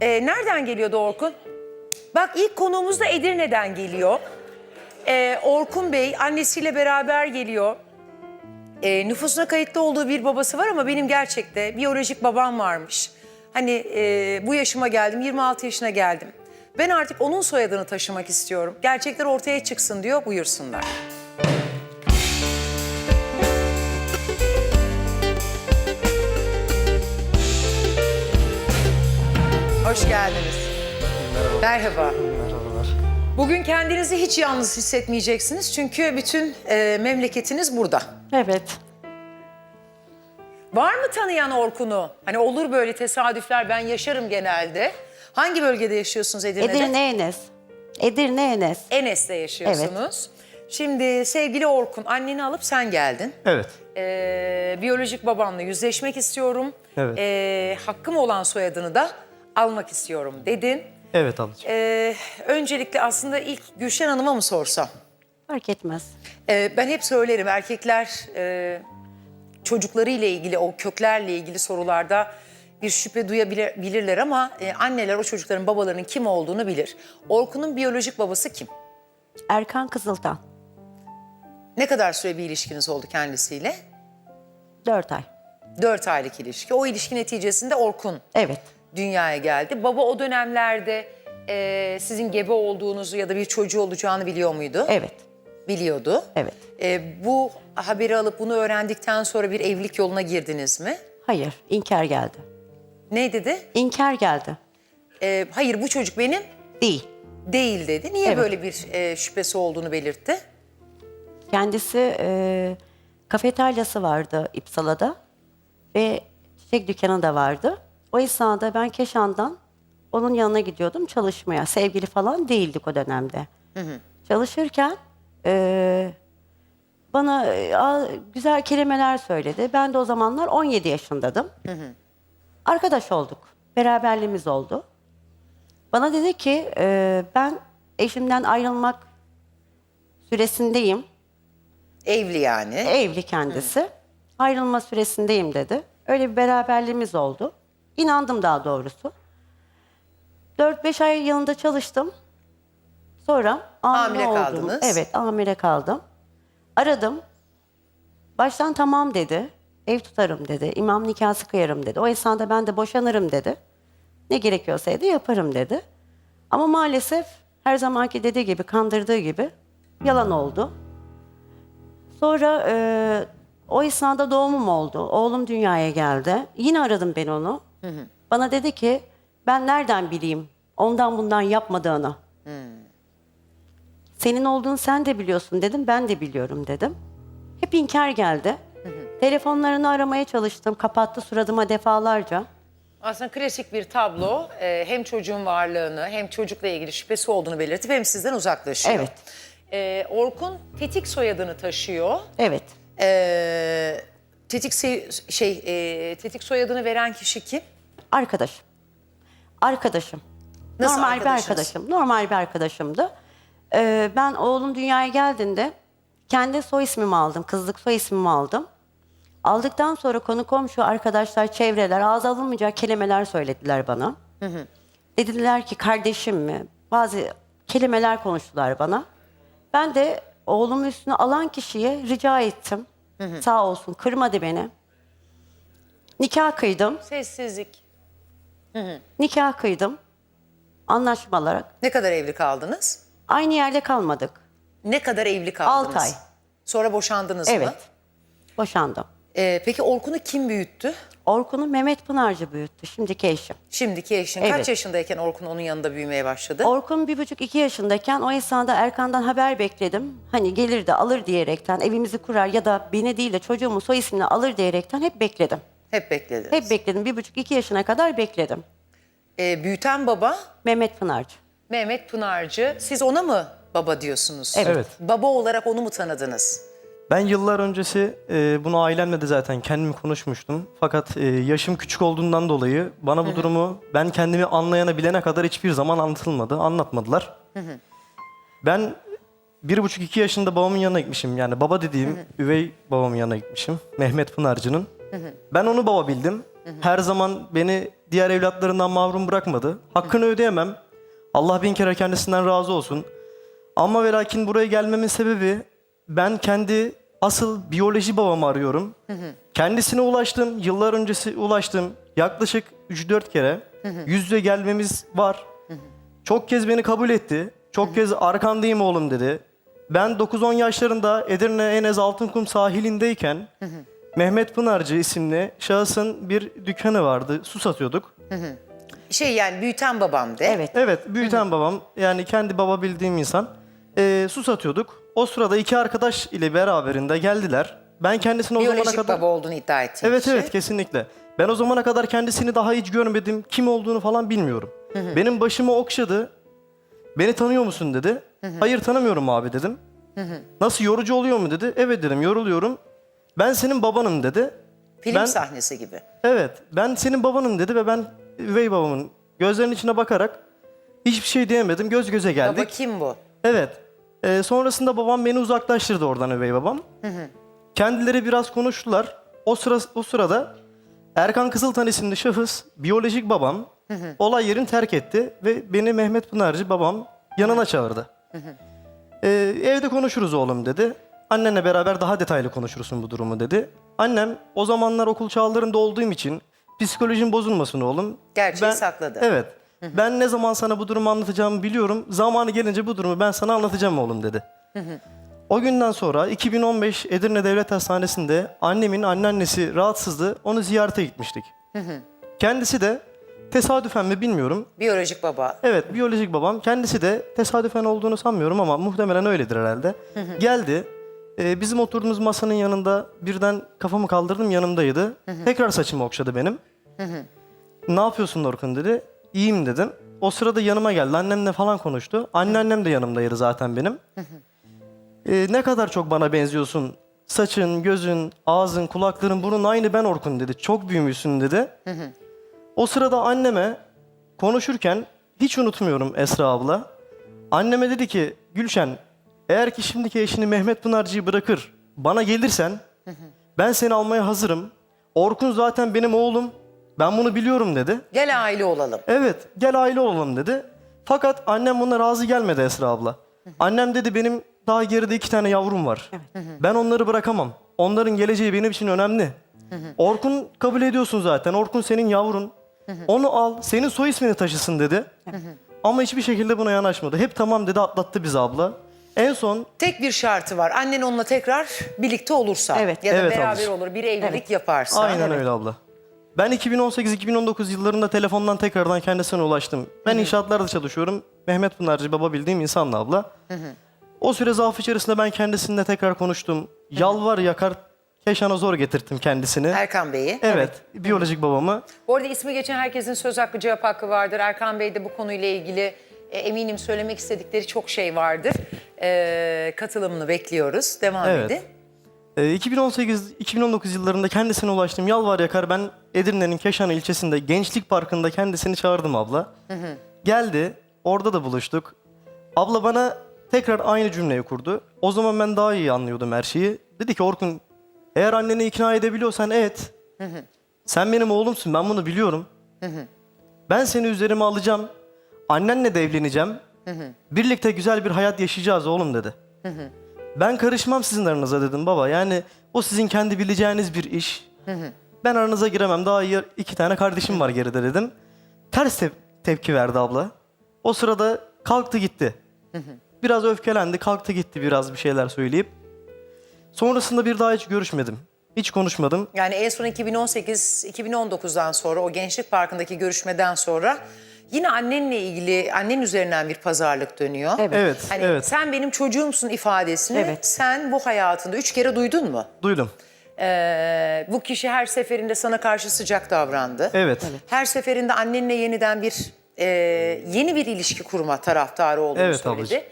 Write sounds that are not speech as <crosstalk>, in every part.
Ee, nereden geliyordu Orkun? Bak ilk konuğumuz da Edirne'den geliyor. Ee, Orkun Bey annesiyle beraber geliyor. Ee, nüfusuna kayıtlı olduğu bir babası var ama benim gerçekte biyolojik babam varmış. Hani e, bu yaşıma geldim, 26 yaşına geldim. Ben artık onun soyadını taşımak istiyorum. Gerçekler ortaya çıksın diyor, buyursunlar. Merhaba. Merhabalar. Bugün kendinizi hiç yalnız hissetmeyeceksiniz çünkü bütün e, memleketiniz burada. Evet. Var mı tanıyan Orkun'u? Hani olur böyle tesadüfler ben yaşarım genelde. Hangi bölgede yaşıyorsunuz Edirne'de? Edirne Enes. Edirne Enes. Enes'te yaşıyorsunuz. Şimdi sevgili Orkun anneni alıp sen geldin. Evet. Ee, biyolojik babanla yüzleşmek istiyorum. Evet. Ee, hakkım olan soyadını da almak istiyorum dedin. Evet ablacığım. Ee, öncelikle aslında ilk Gülşen Hanım'a mı sorsam? Fark etmez. Ee, ben hep söylerim erkekler e, çocuklarıyla ilgili o köklerle ilgili sorularda bir şüphe duyabilirler ama e, anneler o çocukların babalarının kim olduğunu bilir. Orkun'un biyolojik babası kim? Erkan Kızıltan. Ne kadar süre bir ilişkiniz oldu kendisiyle? Dört ay. Dört aylık ilişki. O ilişki neticesinde Orkun Evet. Dünyaya geldi. Baba o dönemlerde e, sizin gebe olduğunuzu ya da bir çocuğu olacağını biliyor muydu? Evet. Biliyordu. Evet. E, bu haberi alıp bunu öğrendikten sonra bir evlilik yoluna girdiniz mi? Hayır. İnkar geldi. Ne dedi? İnkar geldi. E, hayır bu çocuk benim Değil. değil dedi. Niye Evet. böyle bir e, şüphesi olduğunu belirtti? Kendisi e, kafeteryası vardı İpsala'da ve çiçek dükkanı da vardı. O esnada ben Keşan'dan onun yanına gidiyordum çalışmaya. Sevgili falan değildik o dönemde. Çalışırken e, bana e, a- güzel kelimeler söyledi. Ben de o zamanlar 17 yaşındaydım. Arkadaş olduk. Beraberliğimiz oldu. Bana dedi ki e, ben eşimden ayrılmak süresindeyim. Evli yani. Evli kendisi. Ayrılma süresindeyim dedi. Öyle bir beraberliğimiz oldu. İnandım daha doğrusu. 4-5 ay yanında çalıştım. Sonra hamile, Hamile oldum. kaldınız. Evet hamile kaldım. Aradım. Baştan tamam dedi. Ev tutarım dedi. İmam nikahı kıyarım dedi. O esnada ben de boşanırım dedi. Ne gerekiyorsa dedi yaparım dedi. Ama maalesef her zamanki dediği gibi kandırdığı gibi yalan oldu. Sonra e, o esnada doğumum oldu. Oğlum dünyaya geldi. Yine aradım ben onu. Bana dedi ki ben nereden bileyim ondan bundan yapmadığını. Senin olduğunu sen de biliyorsun dedim. Ben de biliyorum dedim. Hep inkar geldi. Telefonlarını aramaya çalıştım. Kapattı suratıma defalarca. Aslında klasik bir tablo. Ee, hem çocuğun varlığını hem çocukla ilgili şüphesi olduğunu belirtip hem sizden uzaklaşıyor. Evet. Ee, Orkun Tetik soyadını taşıyor. Evet. Ee, tetik şey e, Tetik soyadını veren kişi kim? Arkadaşım. Arkadaşım. Nasıl Normal bir arkadaşınız? arkadaşım. Normal bir arkadaşımdı. Ee, ben oğlum dünyaya geldiğinde kendi soy ismimi aldım. Kızlık soy ismimi aldım. Aldıktan sonra konu komşu arkadaşlar, çevreler ağza alınmayacak kelimeler söylediler bana. Dediler ki kardeşim mi? Bazı kelimeler konuştular bana. Ben de oğlumun üstüne alan kişiye rica ettim. Sağ olsun kırmadı beni. Nikah kıydım. Sessizlik. Nikah kıydım. Anlaşmalar. Ne kadar evli kaldınız? Aynı yerde kalmadık. Ne kadar evli kaldınız? Altı ay. Sonra boşandınız mı? Evet. Boşandım. Ee, peki Orkun'u kim büyüttü? Orkun'u Mehmet Pınarcı büyüttü. Şimdiki eşim. Şimdiki eşin. Kaç Evet. yaşındayken Orkun onun yanında büyümeye başladı? Orkun bir buçuk iki yaşındayken o esnada Erkan'dan haber bekledim. Hani gelir de alır diyerekten evimizi kurar ya da beni değil de çocuğumun soy ismini alır diyerekten hep bekledim. Hep beklediniz. Hep bekledim. Bir buçuk iki yaşına kadar bekledim. Ee, büyüten baba Mehmet Pınarcı. Mehmet Pınarcı. Siz ona mı baba diyorsunuz? Evet. Evet. Baba olarak onu mu tanıdınız? Ben yıllar öncesi e, bunu ailemle de zaten kendim konuşmuştum. Fakat e, yaşım küçük olduğundan dolayı bana bu durumu ben kendimi anlayana bilene kadar hiçbir zaman anlatılmadı. Anlatmadılar. Ben bir buçuk iki yaşında babamın yanına gitmişim. Yani baba dediğim üvey babamın yanına gitmişim. Mehmet Pınarcı'nın. Ben onu baba bildim. Her zaman beni diğer evlatlarından mahrum bırakmadı. Hakkını ödeyemem. Allah bin kere kendisinden razı olsun. Ama ve lakin buraya gelmemin sebebi ben kendi asıl biyoloji babamı arıyorum. Kendisine ulaştım. Yıllar öncesi ulaştım. Yaklaşık 3-4 kere. Yüz yüze gelmemiz var. Çok kez beni kabul etti. Çok kez arkandayım oğlum dedi. Ben 9-10 yaşlarında Edirne Enes Altınkum sahilindeyken Mehmet Pınarcı isimli şahısın bir dükkanı vardı. Su satıyorduk. Şey yani büyüten babam de. Evet. Evet, büyüten babam yani kendi baba bildiğim insan. Ee, su satıyorduk. O sırada iki arkadaş ile beraberinde geldiler. Ben kendisini o zamana Biyolojik kadar... baba olduğunu iddia ettiğin Evet kişi. evet kesinlikle. Ben o zamana kadar kendisini daha hiç görmedim. Kim olduğunu falan bilmiyorum. Benim başımı okşadı. Beni tanıyor musun dedi. Hayır tanımıyorum abi dedim. Nasıl yorucu oluyor mu dedi. Evet dedim yoruluyorum. Ben senin babanım dedi. Film ben, sahnesi gibi. Evet ben senin babanım dedi ve ben üvey babamın gözlerinin içine bakarak hiçbir şey diyemedim. Göz göze geldik. Baba kim bu? Evet. Ee, sonrasında babam beni uzaklaştırdı oradan üvey babam. Kendileri biraz konuştular. O sıra o sırada Erkan Kızıltan isimli şahıs biyolojik babam olay yerini terk etti ve beni Mehmet Pınarcı babam yanına çağırdı. Ee, evde konuşuruz oğlum dedi. Annenle beraber daha detaylı konuşursun bu durumu dedi. Annem o zamanlar okul çağlarında olduğum için psikolojin bozulmasın oğlum. Gerçeği sakladı. Evet. Ben ne zaman sana bu durumu anlatacağımı biliyorum. Zamanı gelince bu durumu ben sana anlatacağım oğlum dedi. O günden sonra 2015 Edirne Devlet Hastanesi'nde annemin anneannesi rahatsızdı. Onu ziyarete gitmiştik. Kendisi de tesadüfen mi bilmiyorum. Biyolojik baba. Evet biyolojik babam. Kendisi de tesadüfen olduğunu sanmıyorum ama muhtemelen öyledir herhalde. Geldi. Ee, bizim oturduğumuz masanın yanında birden kafamı kaldırdım yanımdaydı. Tekrar saçımı okşadı benim. Ne yapıyorsun Orkun dedi. İyiyim dedim. O sırada yanıma geldi. Annemle falan konuştu. Anneannem de yanımdaydı zaten benim. Ee, ne kadar çok bana benziyorsun. Saçın, gözün, ağzın, kulakların, burnun aynı ben Orkun dedi. Çok büyümüşsün dedi. O sırada anneme konuşurken hiç unutmuyorum Esra abla. Anneme dedi ki Gülşen eğer ki şimdiki eşini Mehmet Pınarcı'yı bırakır bana gelirsen ben seni almaya hazırım. Orkun zaten benim oğlum. Ben bunu biliyorum dedi. Gel aile olalım. Evet gel aile olalım dedi. Fakat annem buna razı gelmedi Esra abla. Annem dedi benim daha geride iki tane yavrum var. Ben onları bırakamam. Onların geleceği benim için önemli. Orkun kabul ediyorsun zaten. Orkun senin yavrun. Onu al, senin soy ismini taşısın dedi. Ama hiçbir şekilde buna yanaşmadı. Hep tamam dedi atlattı bizi abla. En son Tek bir şartı var. Annen onunla tekrar birlikte olursa. Evet. Ya da Evet beraber ablacığım. olur. Bir evlilik Evet. yaparsa. Aynen öyle abla. Ben 2018-2019 yıllarında telefondan tekrardan kendisine ulaştım. Ben inşaatlarda çalışıyorum. Mehmet Pınarcı baba bildiğim insanla abla. O süre zarfı içerisinde ben kendisininle tekrar konuştum. Yalvar yakar Keşan'a zor getirttim kendisini. Erkan Bey'i. Evet, biyolojik babamı. Bu arada ismi geçen herkesin söz hakkı cevap hakkı vardır. Erkan Bey de bu konuyla ilgili e, eminim söylemek istedikleri çok şey vardır. E, katılımını bekliyoruz. Devam Evet. edin. Ee, 2018-2019 yıllarında kendisine ulaştım. Yalvar yakar ben Edirne'nin Keşan ilçesinde Gençlik Parkı'nda kendisini çağırdım abla. Geldi, orada da buluştuk. Abla bana tekrar aynı cümleyi kurdu. O zaman ben daha iyi anlıyordum her şeyi. Dedi ki Orkun eğer anneni ikna edebiliyorsan et. Sen benim oğlumsun ben bunu biliyorum. Ben seni üzerime alacağım. Annenle de evleneceğim. Birlikte güzel bir hayat yaşayacağız oğlum dedi. Ben karışmam sizin aranıza dedim baba. Yani o sizin kendi bileceğiniz bir iş. Ben aranıza giremem. Daha iyi iki tane kardeşim var geride dedim. Ters tep- tepki verdi abla. O sırada kalktı gitti. Biraz öfkelendi. Kalktı gitti biraz bir şeyler söyleyip. Sonrasında bir daha hiç görüşmedim. Hiç konuşmadım. Yani en son 2018-2019'dan sonra o Gençlik Parkı'ndaki görüşmeden sonra yine annenle ilgili annen üzerinden bir pazarlık dönüyor. Evet. Evet, Hani evet. sen benim çocuğumsun ifadesini Evet. sen bu hayatında üç kere duydun mu? Duydum. Ee, bu kişi her seferinde sana karşı sıcak davrandı. Evet. Her seferinde annenle yeniden bir e, yeni bir ilişki kurma taraftarı olduğunu Evet söyledi. ablacığım.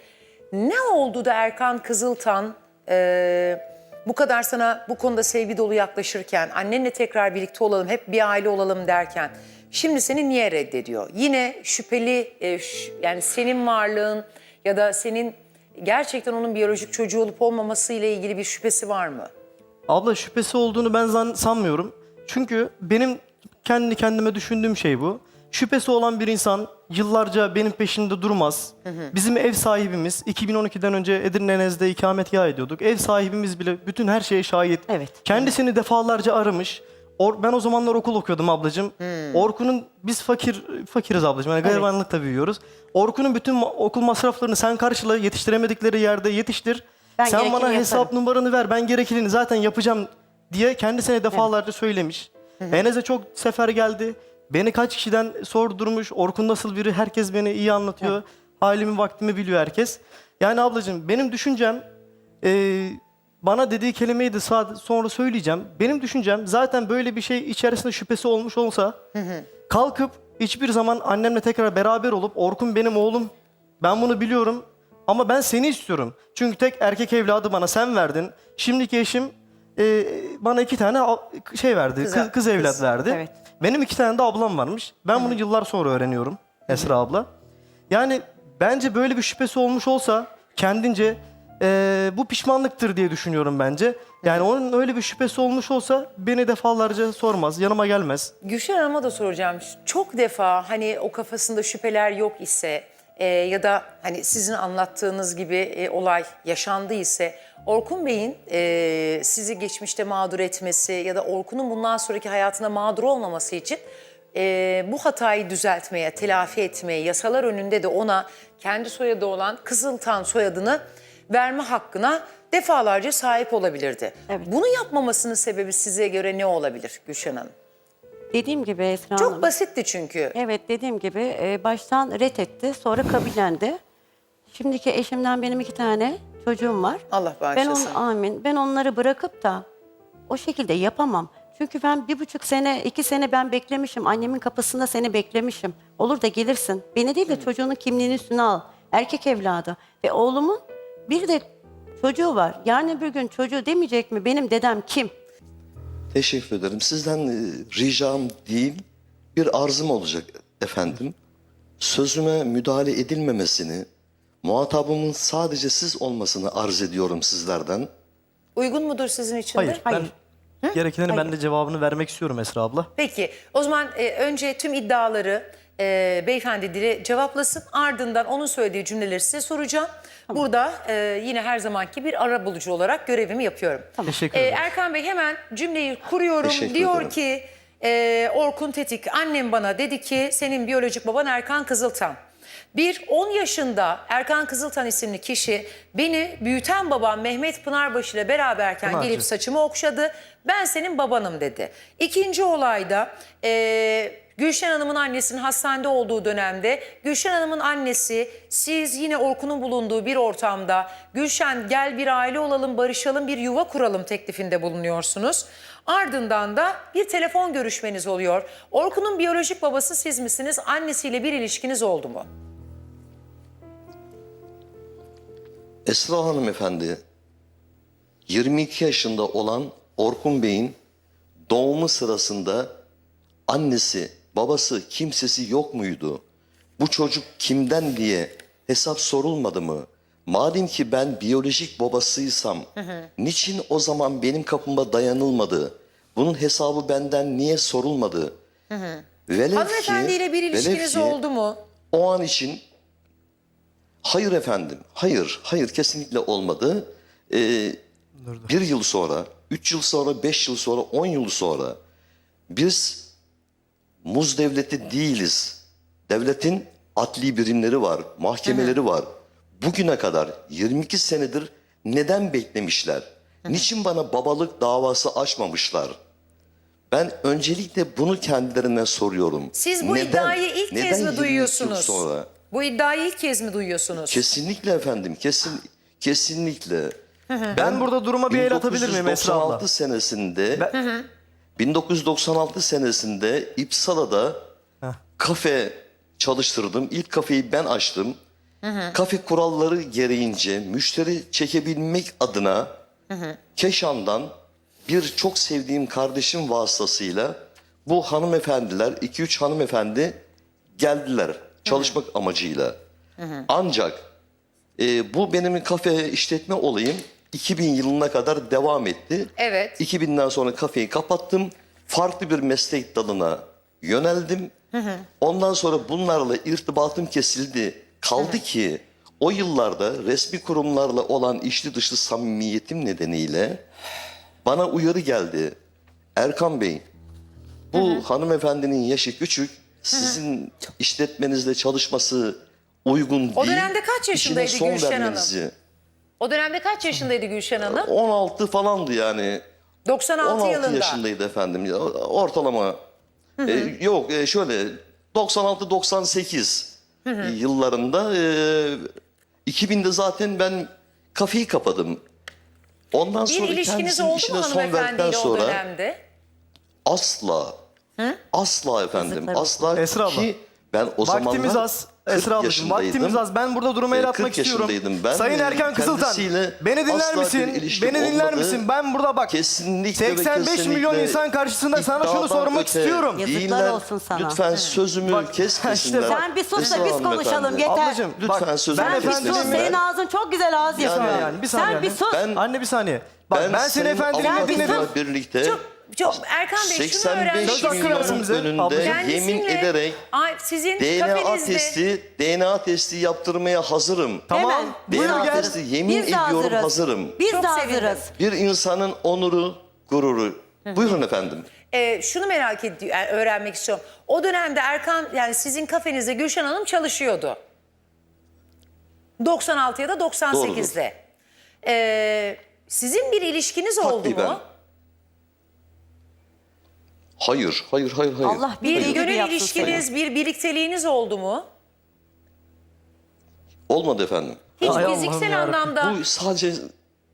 Ne oldu da Erkan Kızıltan e, bu kadar sana bu konuda sevgi dolu yaklaşırken, annenle tekrar birlikte olalım, hep bir aile olalım derken şimdi seni niye reddediyor? Yine şüpheli e, yani senin varlığın ya da senin gerçekten onun biyolojik çocuğu olup olmaması ile ilgili bir şüphesi var mı? Abla şüphesi olduğunu ben zan- sanmıyorum. Çünkü benim kendi kendime düşündüğüm şey bu. Şüphesi olan bir insan yıllarca benim peşimde durmaz. Bizim ev sahibimiz 2012'den önce Edirne Enez'de ikametgah ediyorduk. Ev sahibimiz bile bütün her şeye şahit. Evet. Kendisini defalarca aramış. Or- ben o zamanlar okul okuyordum ablacığım. Orkun'un biz fakir fakiriz ablacığım. Yani garibanlıkta büyüyoruz. Orkun'un bütün ma- okul masraflarını sen karşıla yetiştiremedikleri yerde yetiştir. Ben sen bana hesap yaparım. numaranı ver ben gerekeni zaten yapacağım diye kendisine defalarca söylemiş. Enes'e çok sefer geldi. Beni kaç kişiden sordurmuş. Orkun nasıl biri herkes beni iyi anlatıyor. Halimi vaktimi biliyor herkes. Yani ablacığım benim düşüncem e, bana dediği kelimeyi de sonra söyleyeceğim. Benim düşüncem zaten böyle bir şey içerisinde şüphesi olmuş olsa kalkıp hiçbir zaman annemle tekrar beraber olup Orkun benim oğlum ben bunu biliyorum ama ben seni istiyorum. Çünkü tek erkek evladı bana sen verdin. Şimdiki eşim e, bana iki tane şey verdi. Kız- Kız, kız evlat verdi. Evet. Benim iki tane de ablam varmış. Ben bunu yıllar sonra öğreniyorum Esra abla. Yani bence böyle bir şüphesi olmuş olsa kendince e, bu pişmanlıktır diye düşünüyorum bence. Yani onun öyle bir şüphesi olmuş olsa beni defalarca sormaz, yanıma gelmez. Gülşen Hanım'a da soracağım. Çok defa hani o kafasında şüpheler yok ise e, ya da hani sizin anlattığınız gibi e, olay yaşandı ise Orkun Bey'in e, sizi geçmişte mağdur etmesi ya da Orkun'un bundan sonraki hayatına mağdur olmaması için e, bu hatayı düzeltmeye, telafi etmeye, yasalar önünde de ona kendi soyadı olan Kızıltan soyadını verme hakkına defalarca sahip olabilirdi. Evet. Bunu yapmamasının sebebi size göre ne olabilir Gülşen Hanım? Dediğim gibi Esra Çok Hanım. basitti çünkü. Evet dediğim gibi e, baştan ret etti sonra kabullendi. Şimdiki eşimden benim iki tane çocuğum var. Allah Ben bağışlasın. on, amin. Ben onları bırakıp da o şekilde yapamam. Çünkü ben bir buçuk sene, iki sene ben beklemişim. Annemin kapısında seni beklemişim. Olur da gelirsin. Beni değil de çocuğunun kimliğini üstüne al. Erkek evladı. Ve oğlumun bir de çocuğu var. Yani bir gün çocuğu demeyecek mi? Benim dedem kim? Teşekkür ederim. Sizden e, ricam değil, bir arzım olacak efendim. Sözüme müdahale edilmemesini, muhatabımın sadece siz olmasını arz ediyorum sizlerden. Uygun mudur sizin için de? Hayır, Hayır. ben gerekeni ben de cevabını vermek istiyorum Esra abla. Peki o zaman e, önce tüm iddiaları e, beyefendi dile cevaplasın. Ardından onun söylediği cümleleri size soracağım. Burada e, yine her zamanki bir ara bulucu olarak görevimi yapıyorum. Teşekkür E, ederim. Erkan Bey hemen cümleyi kuruyorum. Teşekkür Diyor ederim. ki e, Orkun Tetik annem bana dedi ki senin biyolojik baban Erkan Kızıltan. Bir 10 yaşında Erkan Kızıltan isimli kişi beni büyüten babam Mehmet Pınarbaşı ile beraberken Pınarcı. gelip saçımı okşadı. Ben senin babanım dedi. İkinci olayda e, Gülşen Hanım'ın annesinin hastanede olduğu dönemde Gülşen Hanım'ın annesi siz yine Orkun'un bulunduğu bir ortamda Gülşen gel bir aile olalım barışalım bir yuva kuralım teklifinde bulunuyorsunuz. Ardından da bir telefon görüşmeniz oluyor. Orkun'un biyolojik babası siz misiniz? Annesiyle bir ilişkiniz oldu mu? Esra hanımefendi, 22 yaşında olan Orkun Bey'in doğumu sırasında annesi, babası, kimsesi yok muydu? Bu çocuk kimden diye hesap sorulmadı mı? Madem ki ben biyolojik babasıysam, niçin o zaman benim kapıma dayanılmadı? Bunun hesabı benden niye sorulmadı? Velev ki- Hanımefendiyle bir velev ilişkiniz ki- oldu mu? o an için hayır efendim, hayır, hayır kesinlikle olmadı. Ee, bir yıl sonra, üç yıl sonra, beş yıl sonra, on yıl sonra biz muz devleti değiliz. Devletin adli birimleri var, mahkemeleri var. Bugüne kadar 22 senedir neden beklemişler? Niçin bana babalık davası açmamışlar? Ben öncelikle bunu kendilerine soruyorum. Siz bu Neden? iddiayı ilk Neden kez mi 22 yıl duyuyorsunuz? Sonra? Bu iddiayı ilk kez mi duyuyorsunuz? Kesinlikle efendim, kesin kesinlikle. Ben burada duruma bir el atabilir miyim Esra abla? 1996 senesinde 1996 senesinde İpsala'da kafe çalıştırdım. İlk kafeyi ben açtım. Kafe kuralları gereğince müşteri çekebilmek adına Keşan'dan bir çok sevdiğim kardeşim vasıtasıyla bu hanımefendiler, 2-3 hanımefendi geldiler çalışmak amacıyla. Ancak e, bu benim kafe işletme olayım 2000 yılına kadar devam etti. Evet. 2000'den sonra kafeyi kapattım. Farklı bir meslek dalına yöneldim. Ondan sonra bunlarla irtibatım kesildi. Kaldı ki o yıllarda resmi kurumlarla olan içli dışlı samimiyetim nedeniyle bana uyarı geldi. Erkan Bey, bu hanımefendinin yaşı küçük, sizin işletmenizde çalışması uygun O değil. dönemde kaç İşine yaşındaydı son Gülşen Hanım? vermenizi- O dönemde kaç yaşındaydı Gülşen Hanım? 16 falandı yani. 96 16 yılında. yaşındaydı efendim. Ya, Ortalama. E, yok e, şöyle 96-98 yıllarında e, 2000'de zaten ben kafeyi kapadım. Ondan Bir sonra ilişkiniz kendisinin oldu mu son verdikten hanımefendiyle o sonra dönemde? asla asla efendim Yazıklar asla Esra abla, ki ben o zamanlar Vaktimiz az. 40 Esra ablacığım yaşındaydım. vaktimiz az. Ben burada durumu el Ee, atmak 40 istiyorum. yaşındaydım ben. Sayın Ee, Erkan Kızıltan kendisiyle beni dinler asla bir misin? ilişkim Beni dinler olmadı. misin? Ben burada bak Kesinlikle ve 85 milyon kesinlikle insan karşısında sana şunu iddiadan sormak öte istiyorum. Yazıklar değiller. olsun sana. Lütfen sözümü Bak, <laughs> kes işte Sen bir sus da Esra biz hanımefendi. konuşalım yeter. Ablacığım Lütfen bak sözümü ben Sen bir efendim, sus. efendimle... Senin ağzın çok güzel ağız yapıyor. yani, bir saniye Sen bir anne. sus. Ben- Anne bir saniye. Bak ben, seni efendimle avukatla dinledim. birlikte Çok, çok Erkan Bey şunu 85 öğrenmek Söz hakkı istiyorum. versin bize. milyonun Ablacığım. önünde yemin Kendisiyle- ederek Ay, sizin DNA kafenizde testi DNA testi yaptırmaya hazırım. Tamam. Hemen. Buyur DNA gel. testi yemin Biz de ediyorum hazırız. hazırım. Biz Çok de sevindim. hazırız. Bir insanın onuru, gururu. Buyurun efendim. e, şunu merak ediyor, yani öğrenmek istiyorum. O dönemde Erkan yani sizin kafenizde Gülşen Hanım çalışıyordu. 96 ya da 98'de. E, sizin bir ilişkiniz oldu mu? ben. Hayır, hayır, hayır, hayır. Allah Bir gibi gönül ilişkiniz, bir birlikteliğiniz oldu mu? Olmadı efendim. Hiç Ay Allah'ım fiziksel yarabbim. anlamda. Bu sadece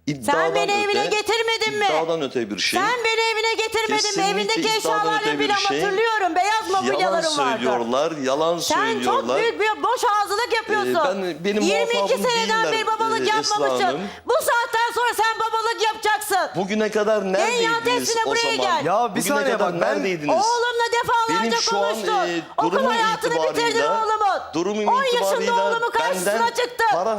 iddiadan Sen beni evine öte, getirmedin mi? İddiadan öte bir şey. Sen beni evine getirmedin mi? Evindeki bir bile şey. hatırlıyorum. Beyaz Yalan mobilyalarım vardı. söylüyorlar, yalan Sen söylüyorlar. çok büyük bir boş ağzılık yapıyorsun. Ee, ben- benim 22 muhatabım seneden beri babalık e, yapmamışsın. Bu saatten sonra sen babalık yapacaksın. Bugüne kadar neredeydiniz o buraya zaman? gel. Ya bir Bugüne saniye kadar bak, ben- neredeydiniz? Oğlumla defalarca Benim şu an konuştun. e, Okul durumum hayatını bitirdin itibarıyla, oğlumun. durumum 10 yaşında itibarıyla oğlumun karşısına benden çıktı. Para,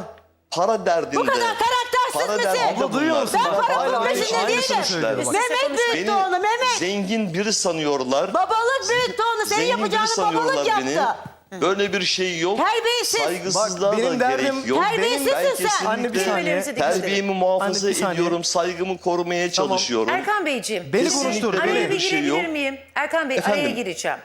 para derdinde. Bu kadar karaktersiz para misin? derdinde Abla duyuyor musun? Ben para hala pul aynı- değilim. bak. Mehmet büyüttü onu Mehmet. zengin biri sanıyorlar. Babalık büyüttü onu. Senin zengin biri yapacağını babalık beni. yaptı. Böyle bir şey yok. Terbiyesiz. Saygısızlığa Bak, benim da derdim- gerek yok. Terbiyesizsin Ben sen. kesinlikle Anne bir saniye. Terbiyemi muhafaza Anne bir saniye. ediyorum. Saygımı korumaya çalışıyorum. Erkan Beyciğim. Beni şimdi konuştur, Araya beni. bir Bir şey girebilir yok. miyim? Erkan Bey araya Efendim? gireceğim.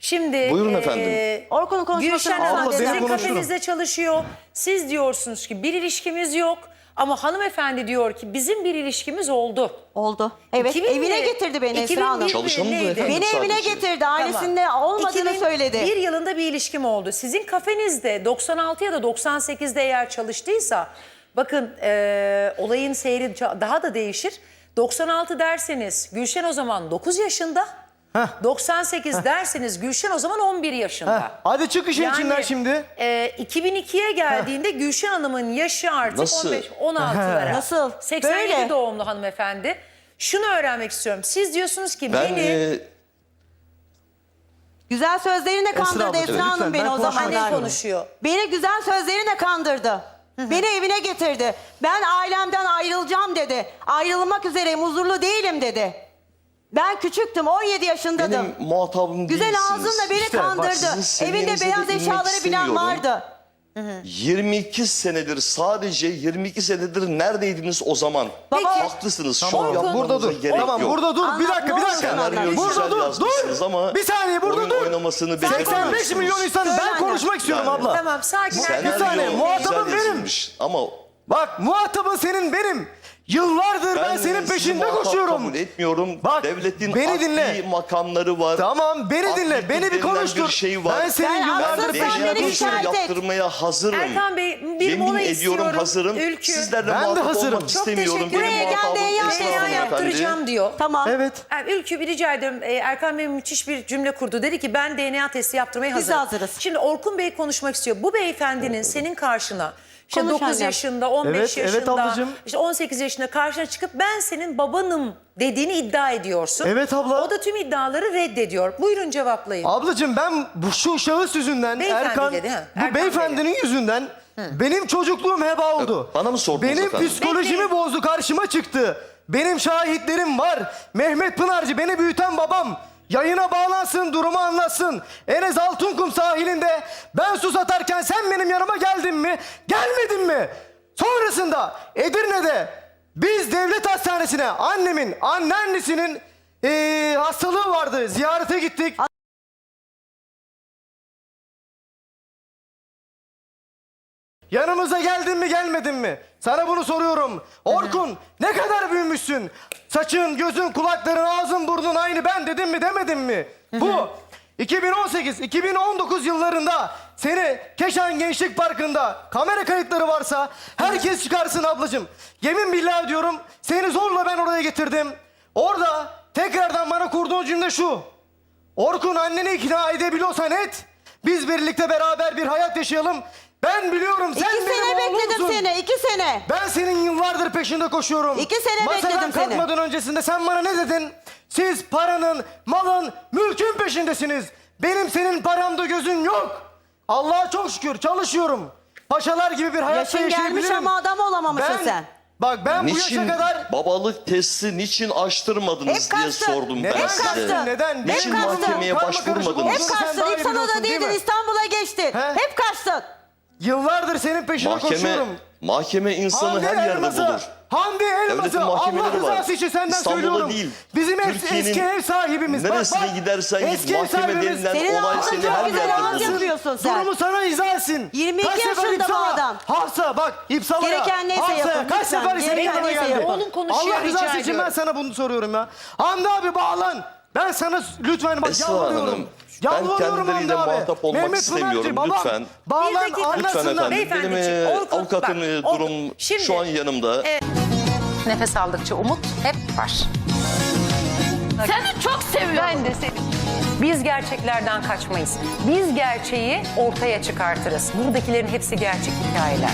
Şimdi Buyurun e, efendim. Orkun'un konuşmasını Gülşen Hanım beni sizin konuşturun. kafenizde çalışıyor. Siz diyorsunuz ki bir ilişkimiz yok. Ama hanımefendi diyor ki bizim bir ilişkimiz oldu. Oldu. Evet 2001 evine getirdi beni Esra Hanım. 2001 Çalışanı da neydi? efendim. Beni evine sadece. getirdi. Ailesinde olmadığını 2001 söyledi. yılında bir ilişkim oldu. Sizin kafenizde 96 ya da 98'de eğer çalıştıysa bakın e, olayın seyri ça- daha da değişir. 96 derseniz Gülşen o zaman 9 yaşında. 98 derseniz Gülşen o zaman 11 yaşında. Heh, hadi çık işin içinden şimdi. E, 2002'ye geldiğinde Gülşen Hanım'ın yaşı artık Nasıl? 15 16'lara. Nasıl? 87 Böyle. doğumlu hanımefendi. Şunu öğrenmek istiyorum. Siz diyorsunuz ki Ben beni e, Güzel sözleriyle kandırdı Esra lütfen, Hanım beni ben o zamanlar. annen konuşuyor. Beni güzel sözleriyle kandırdı. Beni evine getirdi. Ben ailemden ayrılacağım dedi. Ayrılmak üzereyim, huzurlu değilim dedi. Ben küçüktüm, 17 yaşındadım. benim muhatabım Güzel değilsiniz. ağzınla beni İşte bak, kandırdı. sizin Evinde seviyenize beyaz inmek eşyaları bilen istemiyorum. vardı. 22 senedir sadece 22 senedir neredeydiniz o zaman? Baba- Haklısınız. Şu Tamam an burada yapmanıza dur. gerek Tamam yok. burada dur. Anlat, bir dakika ne bir oldu dakika. sana? Senaryoyu Burada dur. yazmışsınız Dur. ama Bir saniye burada oyun dur. oynamasını 85 beceremiyorsunuz. milyon insan Söyle ben anne. konuşmak istiyorum Yani. abla. Tamam sakin. Senaryo Bir saniye, güzel muhatabım benim. yazılmış Ama Bak muhatabın senin benim. Yıllardır ben, senin sizi peşinde koşuyorum. kabul etmiyorum. Bak, Devletin beni adli dinle. makamları var. Tamam beni dinle. Beni bir konuştur. Bir şey var. Ben senin Ben yıllardır peşinde koşuyorum. yaptırmaya hazırım. Erkan Bey bir Yemin mola ediyorum istiyorum. hazırım. Ülkü. Sizlerle Ben de hazırım. Çok istemiyorum. teşekkür ederim. Buraya ya, hanımefendi. yaptıracağım diyor. Tamam. Evet. Ülkü bir rica ederim. Ee, Erkan Bey müthiş bir cümle kurdu. Dedi ki ben DNA testi yaptırmaya Biz de hazırım. hazırız. Şimdi Orkun Bey konuşmak istiyor. Bu beyefendinin senin karşına işte Konuş 9 annem. yaşında, 15 Evet, evet yaşında, ablacığım. işte 18 yaşında karşına çıkıp ben senin babanım dediğini iddia ediyorsun. Evet abla. O da tüm iddiaları reddediyor. Buyurun cevaplayın. Ablacığım ben bu şu şahıs yüzünden Beyefendi Erkan dedi, ha? bu Erkan beyefendinin yüzünden benim çocukluğum heba oldu. Bana mı sordunuz Benim efendim? psikolojimi Bekleyin. bozdu karşıma çıktı. Benim şahitlerim var. Mehmet Pınarcı beni büyüten babam. Yayına bağlansın, durumu anlatsın. Enes Altunkum sahilinde ben su satarken sen benim yanıma geldin mi? Gelmedin mi? Sonrasında Edirne'de biz devlet hastanesine annemin, anneannesinin eee, hastalığı vardı. Ziyarete gittik. Yanımıza geldin mi gelmedin mi? Sana bunu soruyorum. Orkun ne kadar büyümüşsün? Saçın, gözün, kulakların, ağzın, burnun aynı ben dedim mi demedin mi? Bu 2018-2019 yıllarında seni Keşan Gençlik Parkı'nda kamera kayıtları varsa herkes çıkarsın ablacığım. Yemin billahi diyorum seni zorla ben oraya getirdim. Orada tekrardan bana kurduğun cümle şu. Orkun anneni ikna edebiliyorsan et. Biz birlikte beraber bir hayat yaşayalım. Ben biliyorum sen İki benim sene bekledim seni. iki sene. Ben senin yıllardır peşinde koşuyorum. İki sene Masadan bekledim seni. kalkmadan öncesinde sen bana ne dedin? Siz paranın, malın, mülkün peşindesiniz. Benim senin paramda gözün yok. Allah'a çok şükür çalışıyorum. Paşalar gibi bir hayat Yaşın gelmiş yaşayabilirim. ama adam olamamışsın Ben- sen. Bak ben bu Niçin yaşa kadar babalık testi niçin açtırmadınız Hep diye kaçtın. sordum ben Hep size. kaçtın. Neden? Niçin Hep mahkemeye Karma karışık başvurmadınız? Hep Sen daha kaçtın. iyi İpsala'da biliyorsun, değil değildin. mi? İstanbul'a geçtin. He? Hep kaçtın. Yıllardır senin peşinde Mahkeme, koşuyorum. mahkeme insanı Hamdi her yerde Elmas'ı, bulur. Hamdi Elmas'ı Allah rızası için senden İstanbul'da söylüyorum. değil. Bizim ev- eski ev sahibimiz. Bak, neresine bak, gidersen git, eski mahkeme sahibimiz- denilen Senin olay seni her yerde bulur. sen. Durumu sana izah etsin. 22 Kaç yaşında bu adam. Hafsa bak İpsala'ya. Gereken neyse Hafsa'ya yapın, Kaç sefer yanına neyse geldi. Oğlum konuşuyor, Allah rızası için ben sana bunu soruyorum ya. Hamdi abi bağlan. Ben sana lütfen bak Esra yalvarıyorum. Ben kendileriyle abi. muhatap olmak Mehmet istemiyorum, Pınarcı, babam, lütfen. Bağlan. Lütfen efendim. Benim e, avukatım e, durum şimdi- şu an yanımda. Nefes aldıkça umut hep var. Seni çok seviyorum. Ben de seni. Biz gerçeklerden kaçmayız. Biz gerçeği ortaya çıkartırız. Buradakilerin hepsi gerçek hikayeler.